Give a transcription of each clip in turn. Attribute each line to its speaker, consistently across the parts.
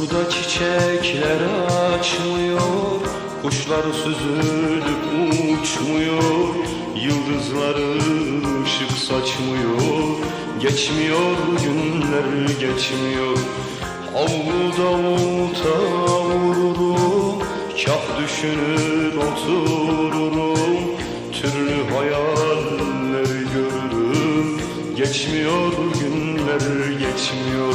Speaker 1: Burada çiçekler açmıyor Kuşlar süzülüp uçmuyor Yıldızlar ışık saçmıyor. Geçmiyor günler geçmiyor. Avluda olta vururum Kah düşünür otururum. Türlü hayaller görürüm. Geçmiyor günler geçmiyor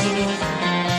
Speaker 1: Thank you.